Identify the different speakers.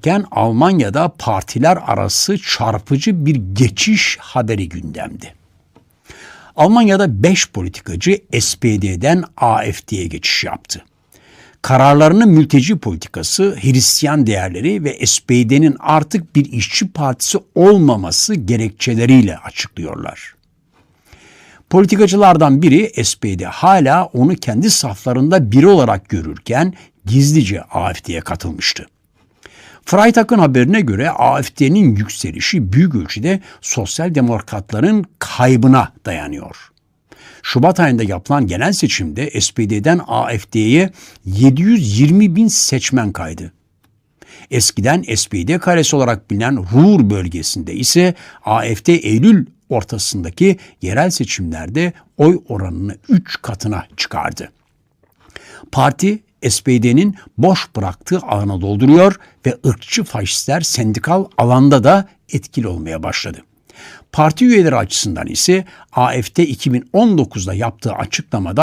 Speaker 1: iken Almanya'da partiler arası çarpıcı bir geçiş haberi gündemdi. Almanya'da 5 politikacı SPD'den AFD'ye geçiş yaptı. Kararlarını mülteci politikası, Hristiyan değerleri ve SPD'nin artık bir işçi partisi olmaması gerekçeleriyle açıklıyorlar. Politikacılardan biri SPD hala onu kendi saflarında biri olarak görürken gizlice AFD'ye katılmıştı. Freitag'ın haberine göre AFD'nin yükselişi büyük ölçüde sosyal demokratların kaybına dayanıyor. Şubat ayında yapılan genel seçimde SPD'den AFD'ye 720 bin seçmen kaydı. Eskiden SPD karesi olarak bilinen Ruhr bölgesinde ise AFD Eylül ortasındaki yerel seçimlerde oy oranını 3 katına çıkardı. Parti SPD'nin boş bıraktığı ağına dolduruyor ve ırkçı faşistler sendikal alanda da etkili olmaya başladı. Parti üyeleri açısından ise AFD 2019'da yaptığı açıklamada